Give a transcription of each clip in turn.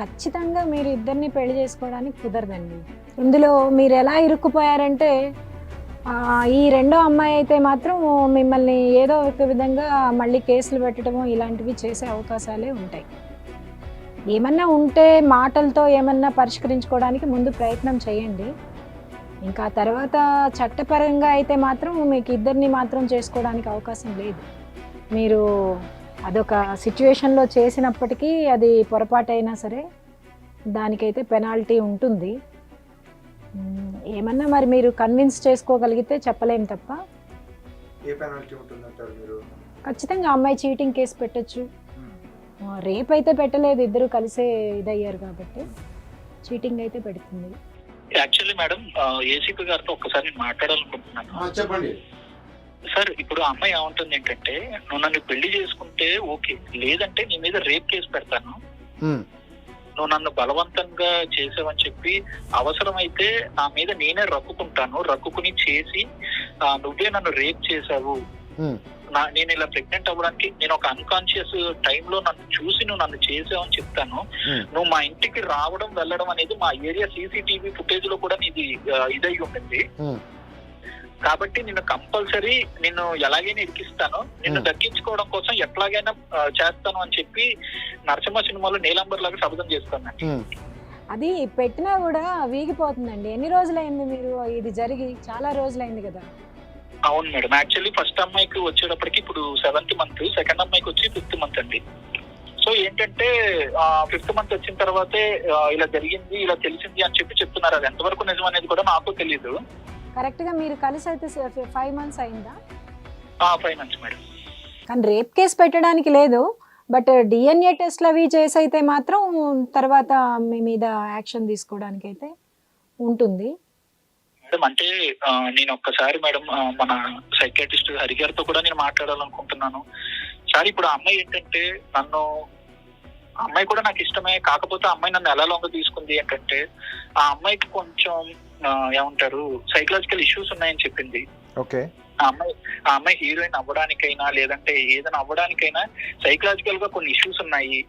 ఖచ్చితంగా మీరు ఇద్దరిని పెళ్ళి చేసుకోవడానికి కుదరదండి. ఇందులో మీరు ఎలా ఇరుక్కుపోయారంటే ఈ రెండో అమ్మాయి అయితే మాత్రం మిమ్మల్ని ఏదో ఒక విధంగా మళ్ళీ కేసులు పెట్టడము ఇలాంటివి చేసే అవకాశాలే ఉంటాయి. ఏమన్నా ఉంటే మాటలతో ఏమన్నా పరిష్కరించుకోవడానికి ముందు ప్రయత్నం చేయండి. ఇంకా తర్వాత చట్టపరంగా అయితే మాత్రం మీకు ఇద్దరిని మాత్రం చేసుకోవడానికి అవకాశం లేదు. మీరు అదొక సిచ్యువేషన్లో చేసినప్పటికీ అది పొరపాటు అయినా సరే దానికైతే పెనాల్టీ ఉంటుంది. ఏమన్నా మరి మీరు కన్విన్స్ చేసుకోగలిగితే చెప్పలేం తప్ప. ఏ పెనాల్టీ ఉంటుందంటారు మీరు? ఖచ్చితంగా అమ్మాయి చీటింగ్ కేసు పెట్టచ్చు. రేప్ అయితే పెట్టలేదు ఇద్దరు కలిసే ఇదయ్యారు కాబట్టి చీటింగ్ అయితే పెడుతుంది. యాక్చువల్లీ మేడం ఏసీపీ గారితో ఒక్కసారి నేను మాట్లాడాలనుకుంటున్నాను చెప్పండి. సార్ ఇప్పుడు ఆ అమ్మాయి ఏమంటుంది ఏంటంటే నువ్వు నన్ను పెళ్ళి చేసుకుంటే ఓకే లేదంటే నీ మీద రేప్ కేసు పెడతాను. నువ్వు నన్ను బలవంతంగా చేసావని చెప్పి అవసరమైతే నా మీద నేనే రక్కుకుంటాను రక్కుకుని చేసి నువ్వే నన్ను రేప్ చేసావు మ్మ్. నా నేను ఇలా ప్రెగ్నెంట్ అవ్వడానికి నేను ఒక అన్కాన్షియస్ టైంలో నన్ను చూసి నువ్వు నన్ను చేసావని చెప్తాను. నువ్వు మా ఇంటికి రావడం వెళ్ళడం అనేది మా ఏరియా సీసీటీవీ ఫుటేజ్లో కూడా నీది ఇదై ఉంటుంది. కాబట్టి నిన్ను కంపల్సరీ నిన్ను ఎలాగైనా ఇరికిస్తాను. నిన్ను. దక్కించుకోవడం కోసం ఎట్లాగైనా చేస్తాను అని చెప్పి నరసింహ సినిమాలో నీలంబర్ లాగా శబ్దం చేస్తానండి. మ్మ్. అది పెట్టినా కూడా వీగిపోతుందండి. ఎన్ని రోజులైంది మీరు? ఇది జరిగి చాలా రోజులైంది కదా. అవును మేడం. యాక్చువల్లీ ఫస్ట్ అమ్మాయికి వచ్చేటప్పటికి ఇప్పుడు సెవెంత్ మంత్ సెకండ్ అమ్మాయికి వచ్చి ఫిఫ్త్ మంత్ అండి. సో ఏంటంటే ఫిఫ్త్ మంత్ వచ్చిన తర్వాతే ఇలా జరిగింది ఇలా తెలిసింది అని చెప్పి చెప్తున్నారు. అది ఎంతవరకు నిజం అనేది కూడా నాకు తెలియదు కరెక్ట్గా మీరు కలిసి అయితే ఫైవ్ మంత్స్ అయిందా? Five months madam. కానీ రేప్ కేసు పెట్టడానికి లేదు బట్ డిఎన్ఏ టెస్ట్లు అవి చేసి అయితే మాత్రం తర్వాత మీ మీద యాక్షన్ తీసుకోవడానికి అయితే ఉంటుంది. మేడం అంటే నేను ఒక్కసారి మేడం మన సైకాట్రిస్ట్ హరి గారితో కూడా నేను మాట్లాడాలనుకుంటున్నాను. సార్ ఇప్పుడు ఆ అమ్మాయి ఏంటంటే నన్ను అమ్మాయి కూడా నాకు ఇష్టమే. కాకపోతే అమ్మాయి నన్ను ఎలా లొంగ తీసుకుంది ఏంటంటే ఆ అమ్మాయికి కొంచెం ఏమంటారు సైకలాజికల్ ఇష్యూస్ ఉన్నాయని చెప్పింది. ఓకే. ఆ అమ్మాయి ఆ అమ్మాయి హీరోయిన్ అవ్వడానికైనా లేదంటే ఏదైనా అవ్వడానికైనా సైకలాజికల్గా కొన్ని ఇష్యూస్ ఉన్నాయి.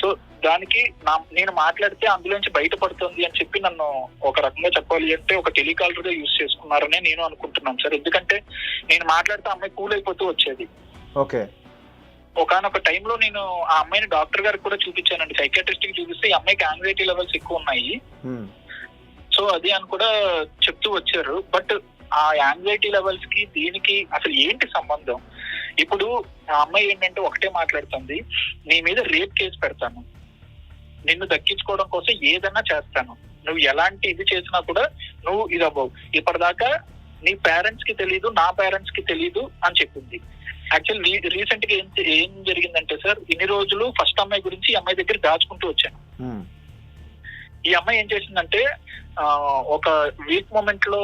సో దానికి నా నేను మాట్లాడితే అందులోంచి బయటపడుతుంది అని చెప్పి నన్ను ఒక రకంగా చెప్పాలి అంటే ఒక టెలికాలర్గా యూజ్ చేసుకున్నారనే నేను అనుకుంటున్నాను సార్. ఎందుకంటే నేను మాట్లాడితే అమ్మాయి కూల్ అయిపోతూ వచ్చేది. ఓకే. ఒకనొక టైంలో నేను ఆ అమ్మాయిని డాక్టర్ గారికి కూడా చూపించానండి. సైకాట్రిస్ట్కి చూపిస్తే ఈ అమ్మాయికి యాంగ్జైటీ లెవెల్స్ ఎక్కువ ఉన్నాయి. సో అది అని కూడా చెప్తూ వచ్చారు. బట్ ఆ యాంగ్జైటీ లెవెల్స్కి దీనికి అసలు ఏంటి సంబంధం? ఇప్పుడు ఆ అమ్మాయి ఏంటంటే ఒకటే మాట్లాడుతుంది. నీ మీద రేప్ కేసు పెడతాను. నిన్ను దక్కించుకోవడం కోసం ఏదన్నా చేస్తాను. నువ్వు ఎలాంటి ఇది చేసినా కూడా నువ్వు ఇది అవ్వవు. ఇప్పటిదాకా నీ పేరెంట్స్కి తెలీదు నా పేరెంట్స్కి తెలీదు అని చెప్పింది. యాక్చువల్ రీసెంట్గా ఏం ఏం జరిగిందంటే సార్ ఇన్ని రోజులు ఫస్ట్ అమ్మాయి గురించి ఈ అమ్మాయి దగ్గర దాచుకుంటూ వచ్చాను. మ్మ్. ఈ అమ్మాయి ఏం చేసిందంటే ఒక వీక్ మూమెంట్లో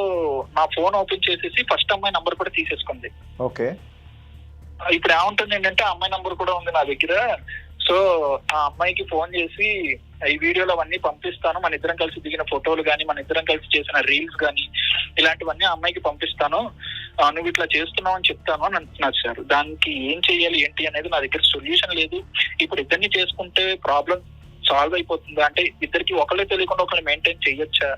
నా ఫోన్ ఓపెన్ చేసేసి ఫస్ట్ అమ్మాయి నంబర్ కూడా తీసేసుకుంది. ఓకే. ఇప్పుడు ఏముంటుంది ఏంటంటే అమ్మాయి నంబర్ కూడా ఉంది నా దగ్గర. సో ఆ అమ్మాయికి ఫోన్ చేసి ఈ వీడియోలు అవన్నీ పంపిస్తాను. మన ఇద్దరం కలిసి దిగిన ఫోటోలు కానీ మన ఇద్దరం కలిసి చేసిన రీల్స్ కానీ ఇలాంటివన్నీ ఆ అమ్మాయికి పంపిస్తాను. నువ్వు ఇట్లా చేస్తున్నావు అని చెప్తాను అని అంటున్నారు సార్. దానికి ఏం చెయ్యాలి ఏంటి అనేది నా దగ్గర సొల్యూషన్ లేదు. ఇప్పుడు ఇద్దరిని చేసుకుంటే ప్రాబ్లం సాల్వ్ అయిపోతుందా? అంటే ఇద్దరికి ఒకళ్ళే తెలియకుండా ఒకళ్ళు మెయింటైన్ చేయొచ్చా?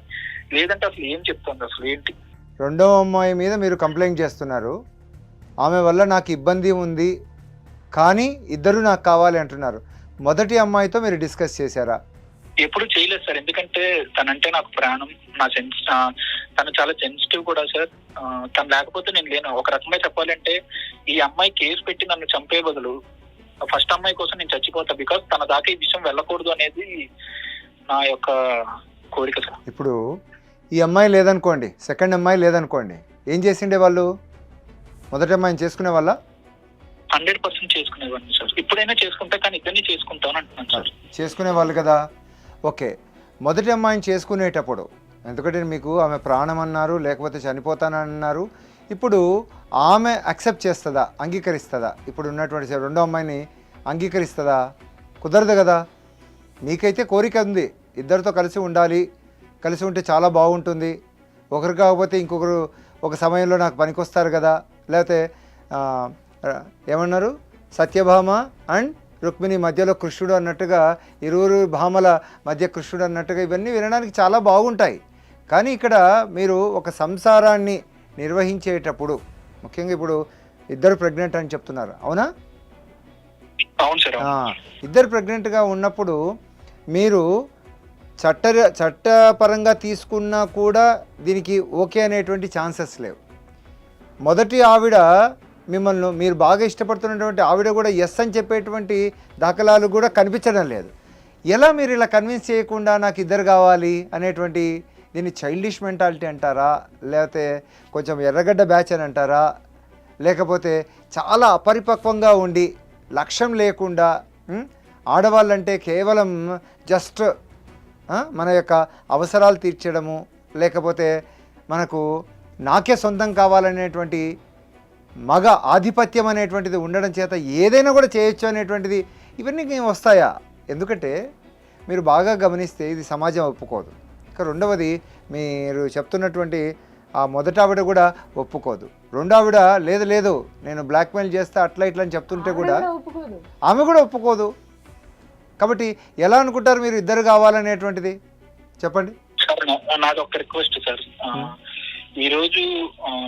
లేదంటే అసలు ఏం చెప్తుంది అసలు ఏంటి? రెండవ అమ్మాయి మీద మీరు కంప్లైంట్ చేస్తున్నారు. ఆమె వల్ల నాకు ఇబ్బంది ఉంది. కానీ ఇద్దరు నాకు కావాలి అంటున్నారు. మొదటి అమ్మాయితో మీరు డిస్కస్ చేశారా? ఎప్పుడు చేయలేదు సార్. ఎందుకంటే తనంటే నాకు ప్రాణం నా సెన్స్ తను చాలా సెన్సిటివ్ కూడా సార్. తను లేకపోతే నేను లేను. ఒక రకంగా చెప్పాలంటే ఈ అమ్మాయి కేసు పెట్టి నన్ను చంపే బదులు ఫస్ట్ అమ్మాయి కోసం నేను చచ్చిపోతా. బికాస్ తన దాకా ఈ విషయం వెళ్ళకూడదు అనేది నా యొక్క కోరిక సార్. ఇప్పుడు ఈ అమ్మాయి లేదనుకోండి సెకండ్ అమ్మాయి లేదనుకోండి ఏం చేసిండే వాళ్ళు? మొదటి అమ్మాయిని చేసుకునే వాళ్ళ? హండ్రెడ్ పర్సెంట్ చేసుకునేవాడిని సార్. ఇప్పుడైనా చేసుకుంటా కానీ ఇద్దరిని చేసుకుంటాను అంటున్నాను సార్. చేసుకునే వాళ్ళు కదా. ఓకే. మొదటి అమ్మాయిని చేసుకునేటప్పుడు ఎందుకంటే మీకు ఆమె ప్రాణం అన్నారు లేకపోతే చనిపోతానన్నారు ఇప్పుడు ఆమె అక్సెప్ట్ చేస్తుందా అంగీకరిస్తుందా? ఇప్పుడు ఉన్నటువంటి రెండో అమ్మాయిని అంగీకరిస్తుందా? కుదరదు కదా. మీకైతే కోరిక ఉంది ఇద్దరితో కలిసి ఉండాలి కలిసి ఉంటే చాలా బాగుంటుంది. ఒకరు కాకపోతే ఇంకొకరు ఒక సమయంలో నాకు పనికొస్తారు కదా. లేకపోతే ఏమన్నారు? సత్యభామ అండ్ రుక్మిణి మధ్యలో కృష్ణుడు అన్నట్టుగా ఇరువురు భామల మధ్య కృష్ణుడు అన్నట్టుగా ఇవన్నీ వినడానికి చాలా బాగుంటాయి. కానీ ఇక్కడ మీరు ఒక సంసారాన్ని నిర్వహించేటప్పుడు ముఖ్యంగా ఇప్పుడు ఇద్దరు ప్రెగ్నెంట్ అని చెప్తున్నారు. అవునా? ఇద్దరు ప్రెగ్నెంట్గా ఉన్నప్పుడు మీరు చట్ట చట్టపరంగా తీసుకున్నా కూడా దీనికి ఓకే అనేటువంటి ఛాన్సెస్ లేవు. మొదటి ఆవిడ మిమ్మల్ని మీరు బాగా ఇష్టపడుతున్నటువంటి ఆవిడ కూడా ఎస్ అని చెప్పేటువంటి దాఖలాలు కూడా కనిపించడం లేదు. ఎలా మీరు ఇలా కన్విన్స్ చేయకుండా నాకు ఇద్దరు కావాలి అనేటువంటి దీన్ని చైల్డిష్ మెంటాలిటీ అంటారా? లేకపోతే కొంచెం ఎర్రగడ్డ బ్యాచ్ అని అంటారా? లేకపోతే చాలా అపరిపక్వంగా ఉండి లక్ష్యం లేకుండా ఆడవాళ్ళంటే కేవలం జస్ట్ మన యొక్క అవసరాలు తీర్చడము లేకపోతే మనకు నాకే సొంతం కావాలనేటువంటి మగ ఆధిపత్యం అనేటువంటిది ఉండడం చేత ఏదైనా కూడా చేయొచ్చు అనేటువంటిది ఇవన్నీ వస్తాయా? ఎందుకంటే మీరు బాగా గమనిస్తే ఇది సమాజం ఒప్పుకోదు. ఇక రెండవది మీరు చెప్తున్నటువంటి ఆ మొదట ఆవిడ కూడా ఒప్పుకోదు. రెండో ఆవిడ లేదు లేదు నేను బ్లాక్మెయిల్ చేస్తే అట్లా ఇట్లా అని చెప్తుంటే కూడా ఆమె కూడా ఒప్పుకోదు. కాబట్టి ఎలా అనుకుంటారు మీరు ఇద్దరు కావాలనేటువంటిది? చెప్పండి. సార్ నా- నాది ఒక రిక్వెస్ట్ సార్. ఈ రోజు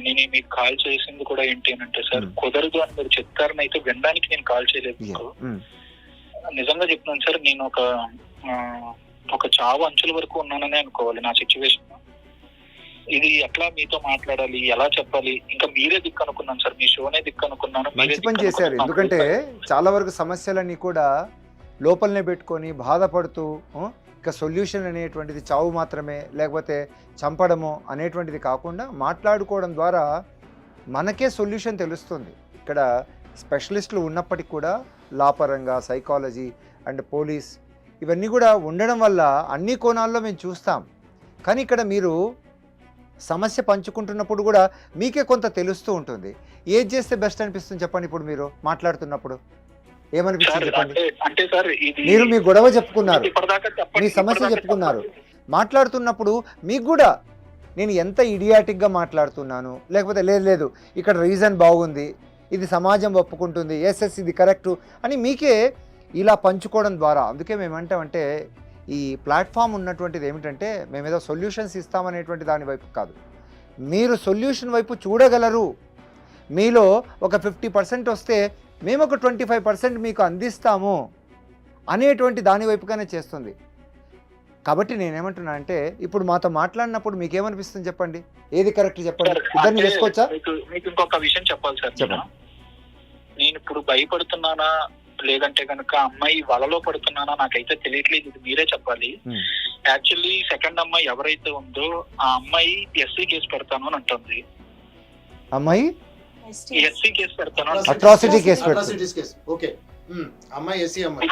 నేను మీకు కాల్ చేసింది కూడా ఏంటి అని అంటే సార్. కుదరదు అని మీరు చెప్తారని అయితే వినడానికి నేను కాల్ చేయలేదు మీకు. నిజంగా చెప్తున్నాను సార్ నేను ఒక ఒక చావు అంచుల వరకు ఉన్నానని అనుకోవాలి నా సిచ్యువేషన్ ఇది ఎట్లా మీతో మాట్లాడాలి ఎలా చెప్పాలి ఇంకా మీరే దిక్కు అనుకున్నాను సార్ మీ షోనే దిక్కు అనుకున్నాను మంచి పని చేశారు. ఎందుకంటే చాలా వరకు సమస్యలన్నీ కూడా లోపలనే పెట్టుకొని బాధపడుతూ ఇక సొల్యూషన్ అనేటువంటిది చావు మాత్రమే లేకపోతే చంపడము అనేటువంటిది కాకుండా మాట్లాడుకోవడం ద్వారా మనకే సొల్యూషన్ తెలుస్తుంది. ఇక్కడ స్పెషలిస్టులు ఉన్నప్పటికీ కూడా లాపరంగా సైకాలజీ అండ్ పోలీస్ ఇవన్నీ కూడా ఉండడం వల్ల అన్ని కోణాల్లో మేము చూస్తాం. కానీ ఇక్కడ మీరు సమస్య పంచుకుంటున్నప్పుడు కూడా మీకే కొంత తెలుస్తూ ఉంటుంది. ఏది చేస్తే బెస్ట్ అనిపిస్తుంది చెప్పండి ఇప్పుడు మీరు మాట్లాడుతున్నప్పుడు? సార్ ఏమనిపిస్తుంది చెప్పండి? అంటే సార్ మీరు మీ గొడవ చెప్పుకున్నారు. మీ సమస్య చెప్పుకున్నారు. మాట్లాడుతున్నప్పుడు మీకు కూడా నేను ఎంత ఇడియాటిక్గా మాట్లాడుతున్నాను? లేకపోతే లేదు లేదు ఇక్కడ రీజన్ బాగుంది ఇది సమాజం ఒప్పుకుంటుంది ఎస్ ఎస్ ఇది కరెక్టు అని మీకే ఇలా పంచుకోవడం ద్వారా. అందుకే మేమంటామంటే ఈ ప్లాట్ఫామ్ ఉన్నటువంటిది ఏమిటంటే మేము ఏదో సొల్యూషన్స్ ఇస్తామనేటువంటి దాని వైపు కాదు. మీరు సొల్యూషన్ వైపు చూడగలరు. మీలో ఒక ఫిఫ్టీ పర్సెంట్ వస్తే మేము ఒక ట్వంటీ ఫైవ్ పర్సెంట్ మీకు అందిస్తాము అనేటువంటి దాని వైపుగానే చేస్తుంది. కాబట్టి నేనేమంటున్నా అంటే ఇప్పుడు మాతో మాట్లాడినప్పుడు మీకు ఏమనిపిస్తుంది చెప్పండి? ఏది కరెక్ట్ చెప్పండి? ఇద్దరిని చేసుకోవచ్చా? మీకు ఇంకొక విషయం చెప్పాలి సార్. నేను. చెప్పండి. నేను ఇప్పుడు భయపడుతున్నానా? లేదంటే కనుక అమ్మాయి వలలో పడుతున్నానా? నాకైతే తెలియట్లేదు. ఇది మీరే చెప్పాలి. యాక్చువల్లీ సెకండ్ అమ్మాయి ఎవరైతే ఉందో ఆ అమ్మాయి ఎస్సీ కేసు పెడతాను అని అంటుంది. అమ్మాయి? ఎస్సీ కేసు పెడతాను. Atrocities case okay. ఉమ్, అమ్మాయి ఎస్సీ అమ్మాయి.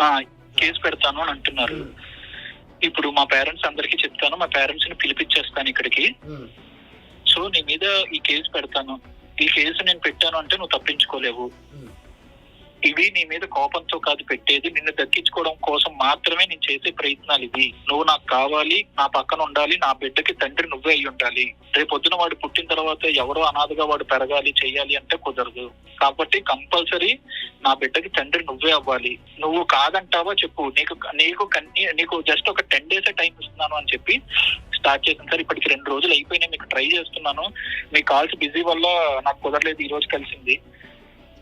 ఆ, కేసు పెడతాను అని అంటున్నారు. ఉమ్, ఇప్పుడు మా పేరెంట్స్ అందరికి చెప్తాను. మా పేరెంట్స్ని పిలిపించేస్తాను ఇక్కడికి. ఉమ్, సో నీ మీద ఈ కేసు పెడతాను. ఈ కేసు నేను పెట్టాను అంటే నువ్వు తప్పించుకోలేవు. ఉమ్. ఇవి నీ మీద కోపంతో కాదు పెట్టేది. నిన్ను దక్కించుకోవడం కోసం మాత్రమే నేను చేసే ప్రయత్నాలు ఇవి. నువ్వు నాకు కావాలి నా పక్కన ఉండాలి నా బిడ్డకి తండ్రి నువ్వే అయి ఉండాలి. రేపు పొద్దున వాడు పుట్టిన తర్వాత ఎవరో అనాథగా వాడు పెరగాలి చేయాలి అంటే కుదరదు. కాబట్టి కంపల్సరీ నా బిడ్డకి తండ్రి నువ్వే అవ్వాలి. నువ్వు కాదంటావా చెప్పు. నీకు నీకు నీకు జస్ట్ ఒక టెన్ డేస్ టైం ఇస్తున్నాను అని చెప్పి స్టార్ట్ చేసాను సార్ ఇప్పటికి రెండు రోజులు అయిపోయినాయి. మీకు ట్రై చేస్తున్నాను. మీ కాల్స్ బిజీ వల్ల నాకు కుదరలేదు. ఈ రోజు కలిసింది.